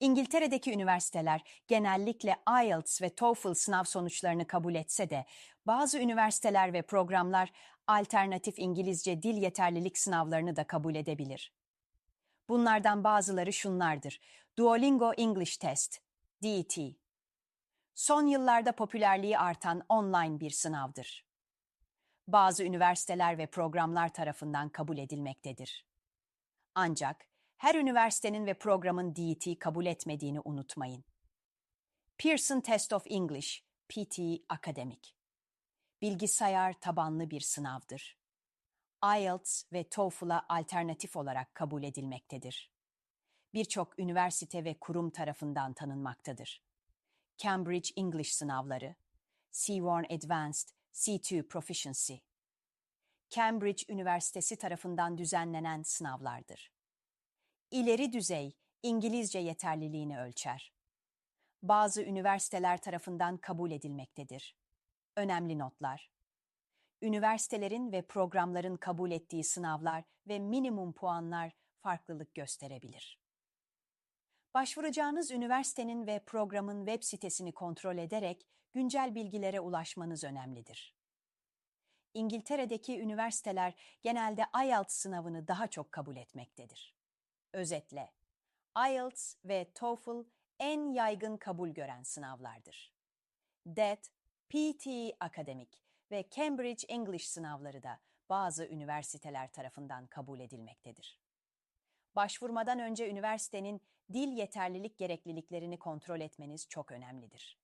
İngiltere'deki üniversiteler genellikle IELTS ve TOEFL sınav sonuçlarını kabul etse de bazı üniversiteler ve programlar alternatif İngilizce dil yeterlilik sınavlarını da kabul edebilir. Bunlardan bazıları şunlardır. Duolingo English Test, DET. Son yıllarda popülerliği artan online bir sınavdır. Bazı üniversiteler ve programlar tarafından kabul edilmektedir. Ancak her üniversitenin ve programın DET kabul etmediğini unutmayın. Pearson Test of English, PTE Akademik. Bilgisayar tabanlı bir sınavdır. IELTS ve TOEFL'a alternatif olarak kabul edilmektedir. Birçok üniversite ve kurum tarafından tanınmaktadır. Cambridge English sınavları, C1 Advanced, C2 Proficiency. Cambridge Üniversitesi tarafından düzenlenen sınavlardır. İleri düzey İngilizce yeterliliğini ölçer. Bazı üniversiteler tarafından kabul edilmektedir. Önemli notlar. Üniversitelerin ve programların kabul ettiği sınavlar ve minimum puanlar farklılık gösterebilir. Başvuracağınız üniversitenin ve programın web sitesini kontrol ederek güncel bilgilere ulaşmanız önemlidir. İngiltere'deki üniversiteler genelde IELTS sınavını daha çok kabul etmektedir. Özetle, IELTS ve TOEFL en yaygın kabul gören sınavlardır. DET, PTE Akademik ve Cambridge English sınavları da bazı üniversiteler tarafından kabul edilmektedir. Başvurmadan önce üniversitenin dil yeterlilik gerekliliklerini kontrol etmeniz çok önemlidir.